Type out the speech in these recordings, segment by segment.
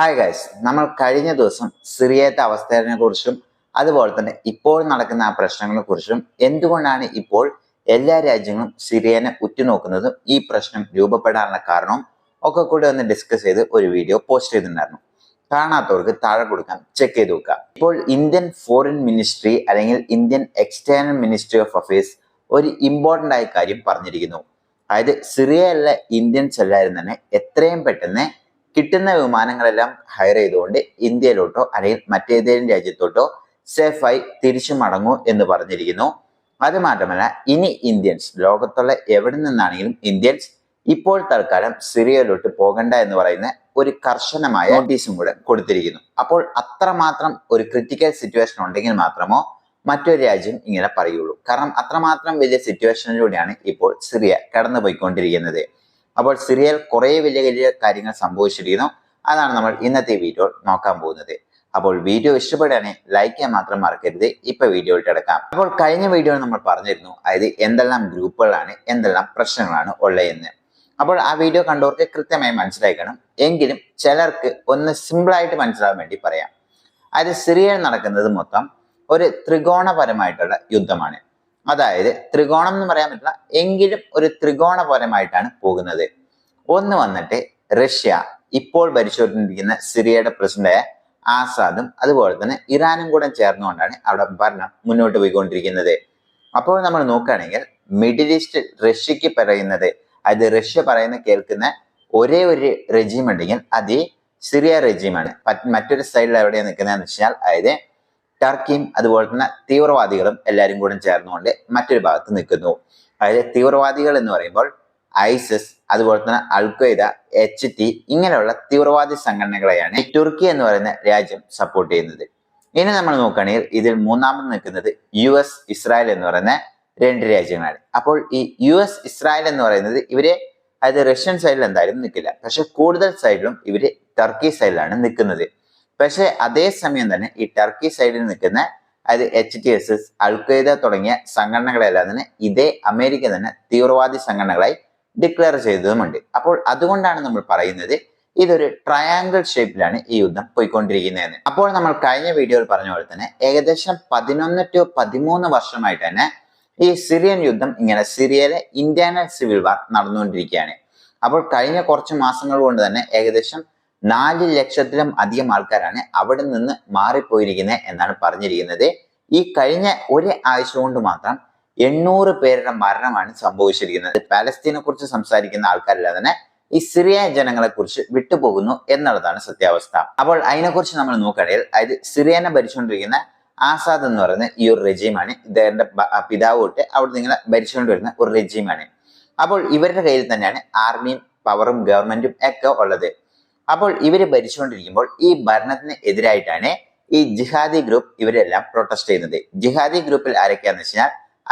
Hi guys നമ്മൾ കഴിഞ്ഞ ദിവസം സിറിയത്തെ അവസ്ഥയെ കുറിച്ചും അതുപോലെ തന്നെ ഇപ്പോൾ നടക്കുന്ന ആ പ്രശ്നങ്ങളെ കുറിച്ചും എന്തുകൊണ്ടാണ് ഇപ്പോൾ എല്ലാ രാജ്യങ്ങളും സിറിയനെ ഉറ്റുനോക്കുന്നതും ഈ പ്രശ്നം രൂപപ്പെടാനുള്ള കാരണവും ഒക്കെ കൂടി ഒന്ന് ഡിസ്കസ് ചെയ്ത് ഒരു വീഡിയോ പോസ്റ്റ് ചെയ്തിട്ടുണ്ടായിരുന്നു. കാണാത്തവർക്ക് താഴെ കൊടുക്കാൻ ചെക്ക് ചെയ്ത് നോക്കുക. ഇപ്പോൾ ഇന്ത്യൻ ഫോറിൻ മിനിസ്ട്രി അല്ലെങ്കിൽ Indian external ministry of affairs ഒരു ഇമ്പോർട്ടന്റ് ആയ കാര്യം പറഞ്ഞിരിക്കുന്നു. അതായത് സിറിയയിലെ ഇന്ത്യൻസ് എല്ലാവരും തന്നെ എത്രയും പെട്ടെന്ന് കിട്ടുന്ന വിമാനങ്ങളെല്ലാം ഹയർ ചെയ്തുകൊണ്ട് ഇന്ത്യയിലോട്ടോ അല്ലെങ്കിൽ മറ്റേതെങ്കിലും രാജ്യത്തോട്ടോ സേഫായി തിരിച്ചു മടങ്ങൂ എന്ന് പറഞ്ഞിരിക്കുന്നു. അത് മാത്രമല്ല ഇനി ഇന്ത്യൻസ് ലോകത്തുള്ള എവിടെ നിന്നാണെങ്കിലും ഇന്ത്യൻസ് ഇപ്പോൾ തൽക്കാലം സിറിയയിലോട്ട് പോകണ്ട എന്ന് പറയുന്ന ഒരു കർശനമായ നോട്ടീസും കൂടെ കൊടുത്തിരിക്കുന്നു. അപ്പോൾ അത്രമാത്രം ഒരു ക്രിട്ടിക്കൽ സിറ്റുവേഷൻ ഉണ്ടെങ്കിൽ മാത്രമോ മറ്റൊരു രാജ്യം ഇങ്ങനെ പറയുള്ളൂ. കാരണം അത്രമാത്രം വലിയ സിറ്റുവേഷനിലൂടെയാണ് ഇപ്പോൾ സിറിയ കടന്നു പോയിക്കൊണ്ടിരിക്കുന്നത് അപ്പോൾ സിറിയയിൽ കുറേ വലിയ വലിയ കാര്യങ്ങൾ സംഭവിച്ചിരിക്കുന്നു. അതാണ് നമ്മൾ ഇന്നത്തെ വീഡിയോ നോക്കാൻ പോകുന്നത്. അപ്പോൾ വീഡിയോ ഇഷ്ടപ്പെടുകയാണെങ്കിൽ ലൈക്ക് ചെയ്യാൻ മാത്രം മറക്കരുത്. ഇപ്പൊ വീഡിയോയിൽ എടുക്കാം അപ്പോൾ കഴിഞ്ഞ വീഡിയോ നമ്മൾ പറഞ്ഞിരുന്നു അതായത് എന്തെല്ലാം ഗ്രൂപ്പുകളാണ് എന്തെല്ലാം പ്രശ്നങ്ങളാണ് ഉള്ളതെന്ന്. അപ്പോൾ ആ വീഡിയോ കണ്ടവർക്ക് കൃത്യമായി മനസ്സിലാക്കണം എങ്കിലും ചിലർക്ക് ഒന്ന് സിമ്പിളായിട്ട് മനസ്സിലാവാൻ വേണ്ടി പറയാം. അതായത് സിറിയയിൽ നടക്കുന്നത് മൊത്തം ഒരു ത്രികോണപരമായിട്ടുള്ള യുദ്ധമാണ്. അതായത് ത്രികോണം എന്ന് പറയാൻ പറ്റില്ല എങ്കിലും ഒരു ത്രികോണപരമായിട്ടാണ് പോകുന്നത്. ഒന്ന് വന്നിട്ട് റഷ്യ ഇപ്പോൾ ഭരിച്ചുകൊണ്ടിരിക്കുന്ന സിറിയയുടെ പ്രസിഡന്റായ ആസാദും അതുപോലെ തന്നെ ഇറാനും കൂടെ ചേർന്നുകൊണ്ടാണ് അവിടെ ഭരണം മുന്നോട്ട് പോയിക്കൊണ്ടിരിക്കുന്നത്. അപ്പോൾ നമ്മൾ നോക്കുകയാണെങ്കിൽ മിഡിൽ ഈസ്റ്റ് റഷ്യക്ക് പറയുന്നത് അതായത് റഷ്യ പറയുന്ന കേൾക്കുന്ന ഒരേ ഒരു റെജീം ഉണ്ടെങ്കിൽ അത് സിറിയ റെജീമാണ് മറ്റൊരു സൈഡിൽ എവിടെയാണ് നിൽക്കുന്നതെന്ന് വെച്ചാൽ അതായത് ടർക്കിയും അതുപോലെ തന്നെ തീവ്രവാദികളും എല്ലാവരും കൂടെ ചേർന്നുകൊണ്ട് മറ്റൊരു ഭാഗത്ത് നിൽക്കുന്നു. അതായത് തീവ്രവാദികൾ എന്ന് പറയുമ്പോൾ ഐസിസ് അതുപോലെ തന്നെ അൽഖ്വയ്ദ എച്ച് ടി ഇങ്ങനെയുള്ള തീവ്രവാദി സംഘടനകളെയാണ് തുർക്കി എന്ന് പറയുന്ന രാജ്യം സപ്പോർട്ട് ചെയ്യുന്നത്. ഇനി നമ്മൾ നോക്കുകയാണെങ്കിൽ ഇതിൽ മൂന്നാമത് നിൽക്കുന്നത് യു എസ് ഇസ്രായേൽ എന്ന് പറയുന്ന രണ്ട് രാജ്യങ്ങളാണ്. അപ്പോൾ ഈ യു എസ് ഇസ്രായേൽ എന്ന് പറയുന്നത് ഇവരെ അതായത് റഷ്യൻ സൈഡിൽ എന്തായാലും നിൽക്കില്ല. പക്ഷെ കൂടുതൽ സൈഡിലും ഇവർ ടർക്കി സൈഡിലാണ് നിൽക്കുന്നത്. പക്ഷെ അതേസമയം തന്നെ ഈ ടർക്കി സൈഡിൽ നിൽക്കുന്ന അതായത് H T S S al Qaeda തുടങ്ങിയ സംഘടനകളെല്ലാം തന്നെ ഇതേ അമേരിക്ക തന്നെ തീവ്രവാദി സംഘടനകളായി ഡിക്ലെയർ ചെയ്തതുമുണ്ട്. അപ്പോൾ അതുകൊണ്ടാണ് നമ്മൾ പറയുന്നത് ഇതൊരു ട്രയാങ്കിൾ ഷേപ്പിലാണ് ഈ യുദ്ധം പോയിക്കൊണ്ടിരിക്കുന്നതെന്ന്. അപ്പോൾ നമ്മൾ കഴിഞ്ഞ വീഡിയോയിൽ പറഞ്ഞ പോലെ തന്നെ ഏകദേശം പതിനൊന്ന് ടു പതിമൂന്ന് വർഷമായിട്ട് തന്നെ ഈ സിറിയൻ യുദ്ധം ഇങ്ങനെ സിറിയയിലെ ഇന്ത്യാനൽ സിവിൽ വാർ നടന്നുകൊണ്ടിരിക്കുകയാണ്. അപ്പോൾ കഴിഞ്ഞ കുറച്ച് മാസങ്ങൾ കൊണ്ട് തന്നെ ഏകദേശം നാല് ലക്ഷത്തിലും അധികം ആൾക്കാരാണ് അവിടെ നിന്ന് മാറിപ്പോയിരിക്കുന്നത് എന്നാണ് പറഞ്ഞിരിക്കുന്നത്. ഈ കഴിഞ്ഞ ഒരു ആഴ്ച കൊണ്ട് മാത്രം എണ്ണൂറ് പേരുടെ മരണമാണ് സംഭവിച്ചിരിക്കുന്നത്. പാലസ്തീനെ കുറിച്ച് സംസാരിക്കുന്ന ആൾക്കാരില്ലാതെ തന്നെ ഈ സിറിയ ജനങ്ങളെ കുറിച്ച് വിട്ടുപോകുന്നു എന്നുള്ളതാണ് സത്യാവസ്ഥ. അപ്പോൾ അതിനെക്കുറിച്ച് നമ്മൾ നോക്കുകയാണെങ്കിൽ അതായത് സിറിയനെ ഭരിച്ചുകൊണ്ടിരിക്കുന്ന ആസാദ് എന്ന് പറയുന്ന ഈ ഒരു റെജീമാണ് ഇദ്ദേഹത്തിന്റെ പിതാവ് തൊട്ട് അവിടെ നിങ്ങളെ ഭരിച്ചുകൊണ്ട് വരുന്ന ഒരു റെജീമാണ്. അപ്പോൾ ഇവരുടെ കയ്യിൽ തന്നെയാണ് ആർമിയും പവറും ഗവൺമെന്റും ഒക്കെ ഉള്ളത്. അപ്പോൾ ഇവർ ഭരിച്ചുകൊണ്ടിരിക്കുമ്പോൾ ഈ ഭരണത്തിന് എതിരായിട്ടാണ് ഈ ജിഹാദി ഗ്രൂപ്പ് ഇവരെല്ലാം പ്രൊട്ടസ്റ്റ് ചെയ്യുന്നത്. ജിഹാദി ഗ്രൂപ്പിൽ ആരൊക്കെയാന്ന് വെച്ചാൽ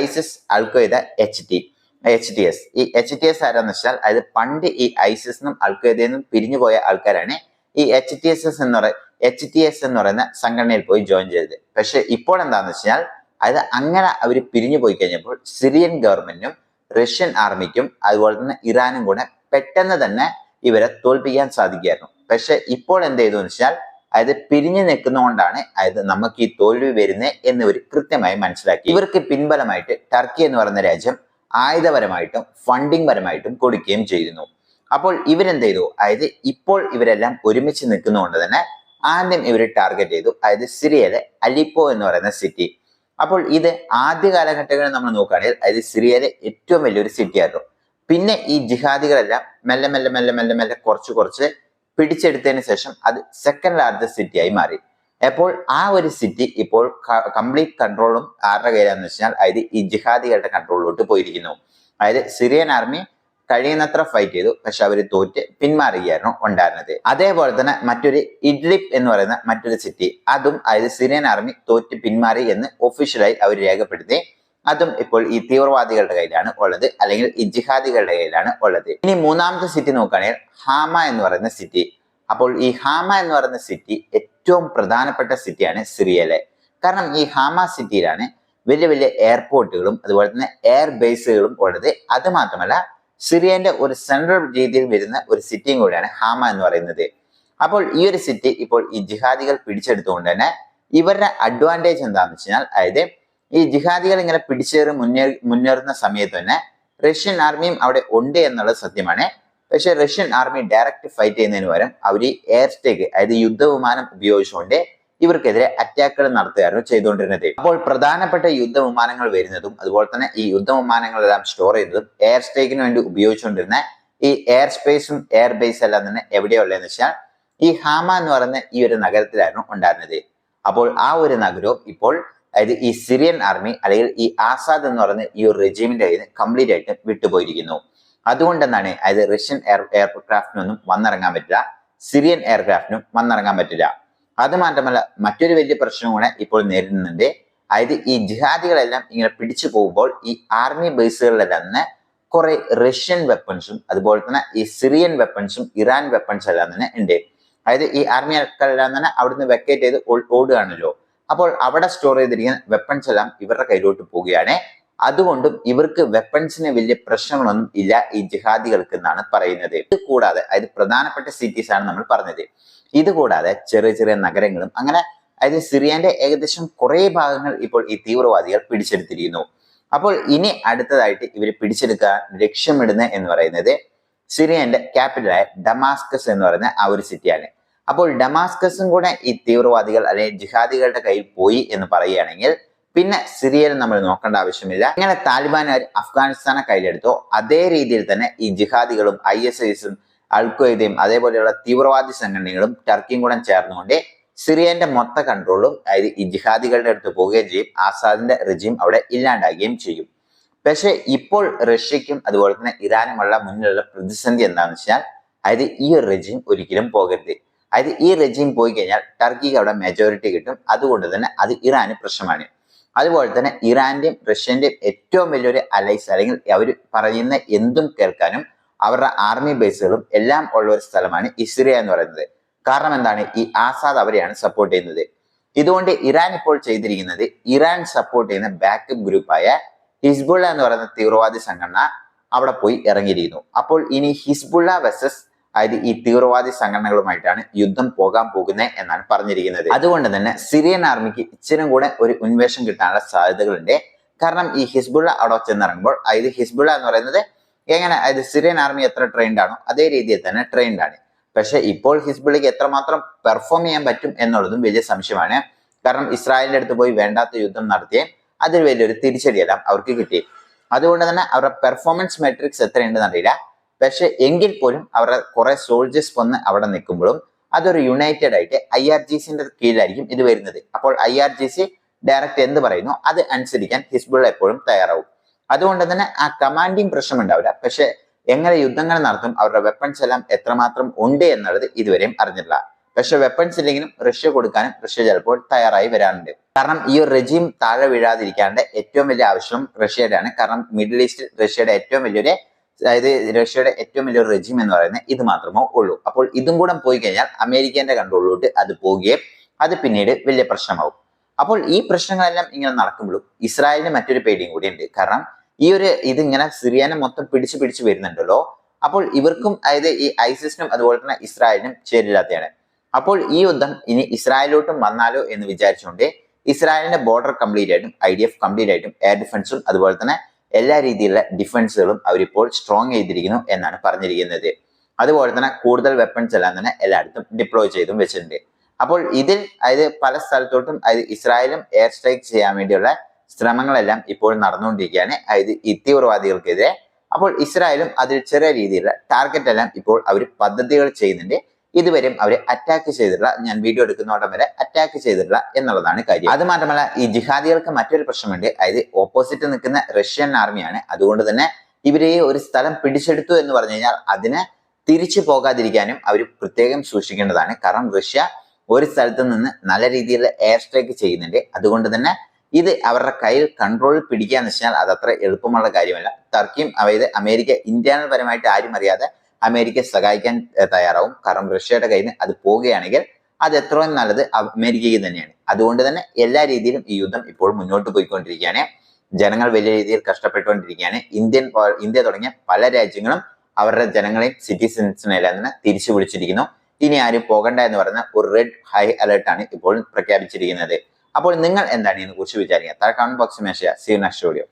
ISIS al Qaeda H T H T S ഈ എച്ച് ടി എസ് ആരാന്ന് വെച്ചാൽ അതായത് പണ്ട് ഈ ഐസിസിനും അൽഖയ്ദയിൽ പിരിഞ്ഞുപോയ പിരിഞ്ഞു പോയ ആൾക്കാരാണ് ഈ എച്ച് ടി എസ് എസ് എന്ന് പറയുന്ന എച്ച് ടി എസ് എന്ന് പറയുന്ന സംഘടനയിൽ പോയി ജോയിൻ ചെയ്തത്. പക്ഷെ ഇപ്പോൾ എന്താന്ന് വെച്ചാൽ അതായത് അങ്ങനെ അവർ പിരിഞ്ഞു പോയി കഴിഞ്ഞപ്പോൾ സിറിയൻ ഗവൺമെന്റിനും റഷ്യൻ ആർമിക്കും അതുപോലെ തന്നെ ഇറാനും കൂടെ പെട്ടെന്ന് തന്നെ ഇവരെ തോൽപ്പിക്കാൻ സാധിക്കുമായിരുന്നു പക്ഷെ ഇപ്പോൾ എന്ത് ചെയ്തു വെച്ചാൽ അതായത് പിരിഞ്ഞു നിൽക്കുന്നതുകൊണ്ടാണ് അതായത് നമുക്ക് ഈ തോൽവി വരുന്നത് എന്ന് ഇവർ കൃത്യമായി മനസ്സിലാക്കി. ഇവർക്ക് പിൻബലമായിട്ട് ടർക്കി എന്ന് പറയുന്ന രാജ്യം ആയുധപരമായിട്ടും ഫണ്ടിങ് പരമായിട്ടും കൊടുക്കുകയും ചെയ്യുന്നു അപ്പോൾ ഇവരെന്ത് ചെയ്തു? അതായത് ഇപ്പോൾ ഇവരെല്ലാം ഒരുമിച്ച് നിൽക്കുന്നതുകൊണ്ട് തന്നെ ആദ്യം ഇവർ ടാർഗറ്റ് ചെയ്തു. അതായത് സിറിയയിലെ അലിപ്പോ എന്ന് പറയുന്ന സിറ്റി അപ്പോൾ ഇത് ആദ്യ കാലഘട്ടങ്ങളിൽ നമ്മൾ നോക്കുകയാണെങ്കിൽ അതായത് സിറിയയിലെ ഏറ്റവും വലിയൊരു സിറ്റി ആയിരുന്നു. പിന്നെ ഈ ജിഹാദികളെല്ലാം മെല്ലെ മെല്ലെ മെല്ലെ മെല്ലെ മെല്ലെ കുറച്ച് കുറച്ച് പിടിച്ചെടുത്തതിന് ശേഷം അത് സെക്കൻഡ് ലാർജസ്റ്റ് സിറ്റിയായി മാറി. അപ്പോൾ ആ ഒരു സിറ്റി ഇപ്പോൾ കംപ്ലീറ്റ് കൺട്രോളും ആരുടെ കയ്യിലാന്ന് വെച്ചാൽ അതായത് ഈ ജിഹാദികളുടെ കൺട്രോളിലോട്ട് പോയിരിക്കുന്നു. അതായത് സിറിയൻ ആർമി കഴിയുന്നത്ര ഫൈറ്റ് ചെയ്തു പക്ഷെ അവർ തോറ്റ് പിന്മാറുകയായിരുന്നു ഉണ്ടായിരുന്നത്. അതേപോലെ തന്നെ മറ്റൊരു ഇഡ്ലിപ് എന്ന് പറയുന്ന മറ്റൊരു സിറ്റി അതും അതായത് സിറിയൻ ആർമി തോറ്റ് പിന്മാറി എന്ന് ഒഫീഷ്യലായി അവർ രേഖപ്പെടുത്തി. അതും ഇപ്പോൾ ഈ തീവ്രവാദികളുടെ കയ്യിലാണ് ഉള്ളത്. അല്ലെങ്കിൽ ഈ ജിഹാദികളുടെ കയ്യിലാണ് ഉള്ളത്. ഇനി മൂന്നാമത്തെ സിറ്റി നോക്കുകയാണെങ്കിൽ ഹാമ എന്ന് പറയുന്ന സിറ്റി അപ്പോൾ ഈ ഹാമ എന്ന് പറയുന്ന സിറ്റി ഏറ്റവും പ്രധാനപ്പെട്ട സിറ്റിയാണ് സിറിയയിലെ. കാരണം ഈ ഹാമ സിറ്റിയിലാണ് വലിയ വലിയ എയർപോർട്ടുകളും അതുപോലെ തന്നെ എയർ ബേസുകളും ഉള്ളത്. അത് മാത്രമല്ല സിറിയന്റെ ഒരു സെൻട്രൽ രീതിയിൽ വരുന്ന ഒരു സിറ്റിയും കൂടിയാണ് ഹാമ എന്ന് പറയുന്നത്. അപ്പോൾ ഈ ഒരു സിറ്റി ഇപ്പോൾ ഈ ജിഹാദികൾ പിടിച്ചെടുത്തുകൊണ്ട് തന്നെ ഇവരുടെ അഡ്വാന്റേജ് എന്താണെന്ന് വെച്ച് കഴിഞ്ഞാൽ അതായത് ഈ ജിഹാദികൾ ഇങ്ങനെ പിടിച്ചേറി മുന്നേറി മുന്നേറുന്ന സമയത്ത് തന്നെ റഷ്യൻ ആർമിയും അവിടെ ഉണ്ട് എന്നുള്ളത് സത്യമാണ്. പക്ഷേ റഷ്യൻ ആർമി ഡയറക്റ്റ് ഫൈറ്റ് ചെയ്യുന്നതിന് പകരം അവർ ഈ എയർ സ്റ്റേക്ക് അതായത് യുദ്ധവിമാനം ഉപയോഗിച്ചുകൊണ്ട് ഇവർക്കെതിരെ അറ്റാക്കുകൾ നടത്തുകയായിരുന്നു ചെയ്തുകൊണ്ടിരുന്നത്. അപ്പോൾ പ്രധാനപ്പെട്ട യുദ്ധവിമാനങ്ങൾ വരുന്നതും അതുപോലെ തന്നെ ഈ യുദ്ധവിമാനങ്ങളെല്ലാം സ്റ്റോർ ചെയ്തതും എയർ സ്റ്റേക്കിന് വേണ്ടി ഉപയോഗിച്ചുകൊണ്ടിരുന്ന ഈ എയർ സ്പേസും എയർ ബേസ് എല്ലാം തന്നെ എവിടെയുള്ളതെന്ന് വെച്ചാൽ ഈ ഹാമ എന്ന് പറയുന്ന ഈ ഒരു നഗരത്തിലായിരുന്നു ഉണ്ടായിരുന്നത്. അപ്പോൾ ആ ഒരു നഗരവും ഇപ്പോൾ അതായത് ഈ സിറിയൻ ആർമി അല്ലെങ്കിൽ ഈ ആസാദ് എന്ന് പറയുന്ന ഈ ഒരു റെജീമിന്റെ കയ്യിൽ നിന്ന് കംപ്ലീറ്റ് ആയിട്ട് വിട്ടുപോയിരിക്കുന്നു. അതുകൊണ്ട് എന്താണ് അതായത് റഷ്യൻ എയർ എയർക്രാഫ്റ്റിനൊന്നും വന്നിറങ്ങാൻ പറ്റില്ല. സിറിയൻ എയർക്രാഫ്റ്റിനും വന്നിറങ്ങാൻ പറ്റില്ല. അത് മാത്രമല്ല മറ്റൊരു വലിയ പ്രശ്നം കൂടെ ഇപ്പോൾ നേരിടുന്നുണ്ട്. അതായത് ഈ ജിഹാദികളെല്ലാം ഇങ്ങനെ പിടിച്ചു പോകുമ്പോൾ ഈ ആർമി ബേസുകളിലെല്ലാം തന്നെ കുറെ റഷ്യൻ വെപ്പൺസും അതുപോലെ തന്നെ ഈ സിറിയൻ വെപ്പൺസും ഇറാൻ വെപ്പൺസ് എല്ലാം തന്നെ ഉണ്ട്. അതായത് ഈ ആർമി ആൾക്കാരെല്ലാം തന്നെ അവിടുന്ന് വെക്കേറ്റ് ചെയ്ത് ഓടുകയാണല്ലോ. അപ്പോൾ അവിടെ സ്റ്റോർ ചെയ്തിരിക്കുന്ന വെപ്പൺസ് എല്ലാം ഇവരുടെ കയ്യിലോട്ട് പോവുകയാണ്. അതുകൊണ്ടും ഇവർക്ക് വെപ്പൺസിന് വലിയ പ്രശ്നങ്ങളൊന്നും ഇല്ല ഈ ജിഹാദികൾക്ക് എന്നാണ് പറയുന്നത്. ഇത് കൂടാതെ അതായത് പ്രധാനപ്പെട്ട സിറ്റീസ് ആണ് നമ്മൾ പറഞ്ഞത്. ഇത് കൂടാതെ ചെറിയ ചെറിയ നഗരങ്ങളും അങ്ങനെ അതായത് സിറിയന്റെ ഏകദേശം കുറെ ഭാഗങ്ങൾ ഇപ്പോൾ ഈ തീവ്രവാദികൾ പിടിച്ചെടുത്തിരിക്കുന്നു. അപ്പോൾ ഇനി അടുത്തതായിട്ട് ഇവർ പിടിച്ചെടുക്കാൻ ലക്ഷ്യമിടുന്നത് എന്ന് പറയുന്നത് സിറിയന്റെ ക്യാപിറ്റലായ ഡമാസ്കസ് എന്ന് പറയുന്ന ആ ഒരു സിറ്റിയാണ് അപ്പോൾ ഡമാസ്കസും കൂടെ ഈ തീവ്രവാദികൾ അല്ലെങ്കിൽ ജിഹാദികളുടെ കയ്യിൽ പോയി എന്ന് പറയുകയാണെങ്കിൽ പിന്നെ സിറിയയിൽ നമ്മൾ നോക്കേണ്ട ആവശ്യമില്ല. ഇങ്ങനെ താലിബാനുകാർ അഫ്ഗാനിസ്ഥാനെ കയ്യിലെടുത്തോ അതേ രീതിയിൽ തന്നെ ഈ ജിഹാദികളും ഐ എസ് ഐസും അൽക്വയ്ദയും അതേപോലെയുള്ള തീവ്രവാദി സംഘടനകളും ടർക്കിയും കൂടെ ചേർന്നുകൊണ്ട് സിറിയന്റെ മൊത്ത കൺട്രോളും അതായത് ഈ ജിഹാദികളുടെ അടുത്ത് പോവുകയും ചെയ്യും. ആസാദിന്റെ റിജിയും അവിടെ ഇല്ലാണ്ടാകുകയും ചെയ്യും. പക്ഷേ ഇപ്പോൾ റഷ്യക്കും അതുപോലെ തന്നെ ഇറാനുമുള്ള മുന്നിലുള്ള പ്രതിസന്ധി എന്താണെന്ന് വെച്ചാൽ അതായത് ഈ ഒരു റെജിം ഒരിക്കലും പോകരുത്. അതായത് ഈ റെജീം പോയി കഴിഞ്ഞാൽ ടർക്കിക്ക് അവിടെ മെജോറിറ്റി കിട്ടും. അതുകൊണ്ട് തന്നെ അത് ഇറാന് പ്രശ്നമാണ്. അതുപോലെ തന്നെ ഇറാന്റെയും റഷ്യന്റെയും ഏറ്റവും വലിയൊരു അലൈസ് അല്ലെങ്കിൽ അവർ പറയുന്ന എന്തും കേൾക്കാനും അവരുടെ ആർമി ബേസുകളും എല്ലാം ഉള്ള ഒരു സ്ഥലമാണ് ഇസ്രിയ എന്ന് പറയുന്നത്. കാരണം എന്താണ്? ഈ ആസാദ് അവരെയാണ് സപ്പോർട്ട് ചെയ്യുന്നത്. ഇതുകൊണ്ട് ഇറാൻ ഇപ്പോൾ ചെയ്തിരിക്കുന്നത് ഇറാൻ സപ്പോർട്ട് ചെയ്യുന്ന ബാക്കപ്പ് ഗ്രൂപ്പായ ഹിസ്ബുള്ള എന്ന് പറയുന്ന തീവ്രവാദി സംഘടന അവിടെ പോയി ഇറങ്ങിയിരിക്കുന്നു. അപ്പോൾ ഇനി ഹിസ്ബുള്ള വെസസ് അതായത് ഈ തീവ്രവാദി സംഘടനകളുമായിട്ടാണ് യുദ്ധം പോകാൻ പോകുന്നത് എന്നാണ് പറഞ്ഞിരിക്കുന്നത്. അതുകൊണ്ട് തന്നെ സിറിയൻ ആർമിക്ക് ഇച്ചിരും കൂടെ ഒരു ഉന്മേഷം കിട്ടാനുള്ള സാധ്യതകളുണ്ട്. കാരണം ഈ ഹിസ്ബുള്ള അവിടെ ചെന്നിറങ്ങുമ്പോൾ അതായത് ഹിസ്ബുള്ള എന്ന് പറയുന്നത് എങ്ങനെ? അതായത് സിറിയൻ ആർമി എത്ര ട്രെയിൻഡ് ആണോ അതേ രീതിയിൽ തന്നെ ട്രെയിൻഡ് ആണ്. പക്ഷെ ഇപ്പോൾ ഹിസ്ബുള്ളിക്ക് എത്രമാത്രം പെർഫോം ചെയ്യാൻ പറ്റും എന്നുള്ളതും വലിയ സംശയമാണ്. കാരണം ഇസ്രായേലിന്റെ അടുത്ത് പോയി വേണ്ടാത്ത യുദ്ധം നടത്തിയേ അതിൽ വലിയൊരു തിരിച്ചടിയെല്ലാം അവർക്ക് കിട്ടി. അതുകൊണ്ട് തന്നെ അവരുടെ പെർഫോമൻസ് മെട്രിക്സ് എത്രയുണ്ടെന്ന് അറിയില്ല. പക്ഷെ എങ്കിൽ പോലും അവരുടെ കുറെ സോൾജേഴ്സ് വന്ന് അവിടെ നിൽക്കുമ്പോഴും അതൊരു യുണൈറ്റഡ് ആയിട്ട് ഐ ആർ ജി സിന്റെ കീഴിലായിരിക്കും ഇത് വരുന്നത്. അപ്പോൾ I R G C direct എന്ത് പറയുന്നു? അത് അനുസരിക്കാൻ ഹിസ്ബുൾ എപ്പോഴും തയ്യാറാവും. അതുകൊണ്ട് തന്നെ ആ കമാൻഡിങ് പ്രശ്നം ഉണ്ടാവില്ല പക്ഷെ എങ്ങനെ യുദ്ധങ്ങൾ നടത്തും അവരുടെ വെപ്പൺസ് എല്ലാം എത്രമാത്രം ഉണ്ട് എന്നുള്ളത് ഇതുവരെയും അറിഞ്ഞിട്ടില്ല. പക്ഷെ വെപ്പൺസ് ഇല്ലെങ്കിലും റഷ്യ കൊടുക്കാനും റഷ്യ ചിലപ്പോൾ തയ്യാറായി വരാറുണ്ട്. കാരണം ഈ ഒരു റെജീം താഴെ വീഴാതിരിക്കാണ്ട് ഏറ്റവും വലിയ ആവശ്യം റഷ്യയുടെയാണ്. കാരണം മിഡിൽ ഈസ്റ്റിൽ റഷ്യയുടെ ഏറ്റവും വലിയൊരു അതായത് റഷ്യയുടെ ഏറ്റവും വലിയൊരു റെജിം എന്ന് പറയുന്നത് ഇത് മാത്രമേ ഉള്ളൂ. അപ്പോൾ ഇതും കൂടെ പോയി കഴിഞ്ഞാൽ അമേരിക്കന്റെ കൺട്രോളിലോട്ട് അത് പോകുകയും അത് പിന്നീട് വലിയ പ്രശ്നമാവും. അപ്പോൾ ഈ പ്രശ്നങ്ങളെല്ലാം ഇങ്ങനെ നടക്കുമ്പോഴും ഇസ്രായേലിന് മറ്റൊരു പേടിയും കൂടിയുണ്ട് കാരണം ഈ ഒരു ഇതിങ്ങനെ സിറിയാനെ മൊത്തം പിടിച്ചു പിടിച്ചു വരുന്നുണ്ടല്ലോ. അപ്പോൾ ഇവർക്കും അതായത് ഈ ഐസിസിനും അതുപോലെ തന്നെ ഇസ്രായേലിനും ചേരില്ലാത്തതാണ് അപ്പോൾ ഈ യുദ്ധം ഇനി ഇസ്രായേലിലോട്ടും വന്നാലോ എന്ന് വിചാരിച്ചുകൊണ്ട് ഇസ്രായേലിന്റെ ബോർഡർ കംപ്ലീറ്റ് ആയിട്ടും ഐ ഡി എഫ് കംപ്ലീറ്റ് ആയിട്ടും എയർ ഡിഫൻസും അതുപോലെ തന്നെ എല്ലാ രീതിയിലുള്ള ഡിഫൻസുകളും അവരിപ്പോൾ സ്ട്രോങ് ചെയ്തിരിക്കുന്നു എന്നാണ് പറഞ്ഞിരിക്കുന്നത്. അതുപോലെ തന്നെ കൂടുതൽ വെപ്പൺസ് എല്ലാം തന്നെ എല്ലായിടത്തും ഡിപ്ലോയ് ചെയ്തും വെച്ചിട്ടുണ്ട്. അപ്പോൾ ഇതിൽ അതായത് പല സ്ഥലത്തോട്ടും അതായത് ഇസ്രായേലും എയർ സ്ട്രൈക്ക് ചെയ്യാൻ വേണ്ടിയുള്ള ശ്രമങ്ങളെല്ലാം ഇപ്പോൾ നടന്നുകൊണ്ടിരിക്കുകയാണ്. അതായത് ഈ തീവ്രവാദികൾക്കെതിരെ. അപ്പോൾ ഇസ്രായേലും അതിൽ ചെറിയ രീതിയിലുള്ള ടാർഗറ്റ് എല്ലാം ഇപ്പോൾ അവർ പദ്ധതികൾ ചെയ്യുന്നുണ്ട്. ഇതുവരെയും അവർ അറ്റാക്ക് ചെയ്തിട്ടില്ല. ഞാൻ വീഡിയോ എടുക്കുന്നോടം വരെ അറ്റാക്ക് ചെയ്തിട്ടില്ല എന്നുള്ളതാണ് കാര്യം. അത് മാത്രമല്ല ഈ ജിഹാദികൾക്ക് മറ്റൊരു പ്രശ്നമുണ്ട് അതായത് ഓപ്പോസിറ്റ് നിൽക്കുന്ന റഷ്യൻ ആർമിയാണ് അതുകൊണ്ട് തന്നെ ഇവരെ ഒരു സ്ഥലം പിടിച്ചെടുത്തു എന്ന് പറഞ്ഞു കഴിഞ്ഞാൽ അതിനെ തിരിച്ചു പോകാതിരിക്കാനും അവർ പ്രത്യേകം സൂക്ഷിക്കേണ്ടതാണ്. കാരണം റഷ്യ ഒരു സ്ഥലത്ത് നിന്ന് നല്ല രീതിയിൽ എയർ സ്ട്രൈക്ക് ചെയ്യുന്നുണ്ട്. അതുകൊണ്ട് തന്നെ ഇത് അവരുടെ കയ്യിൽ കൺട്രോൾ എന്ന് വെച്ചാൽ അത് അത്ര എളുപ്പമുള്ള കാര്യമല്ല. ടർക്കിയും അതായത് അമേരിക്ക ഇന്റേണൽ പരമായിട്ട് ആരും അറിയാതെ അമേരിക്ക സഹായിക്കാൻ തയ്യാറാവും. കാരണം റഷ്യയുടെ കയ്യിൽ അത് പോവുകയാണെങ്കിൽ അത് എത്രയും നല്ലത് അമേരിക്കയ്ക്ക് തന്നെയാണ്. അതുകൊണ്ട് തന്നെ എല്ലാ രീതിയിലും ഈ യുദ്ധം ഇപ്പോൾ മുന്നോട്ട് പോയിക്കൊണ്ടിരിക്കുകയാണ്. ജനങ്ങൾ വലിയ രീതിയിൽ കഷ്ടപ്പെട്ടുകൊണ്ടിരിക്കുകയാണ്. ഇന്ത്യൻ ഇന്ത്യ തുടങ്ങിയ പല രാജ്യങ്ങളും അവരുടെ ജനങ്ങളെയും സിറ്റിസൺസിനെല്ലാം തന്നെ തിരിച്ചു വിളിച്ചിരിക്കുന്നു. ഇനി ആരും പോകണ്ട എന്ന് പറയുന്ന ഒരു റെഡ് ഹൈ അലേർട്ടാണ് ഇപ്പോൾ പ്രഖ്യാപിച്ചിരിക്കുന്നത്. അപ്പോൾ നിങ്ങൾ എന്താണ് ഇതിനെ കുറിച്ച് വിചാരിക്കുക? താഴെ കമന്റ് ബോക്സിൽ ചെയ്യുക. See next video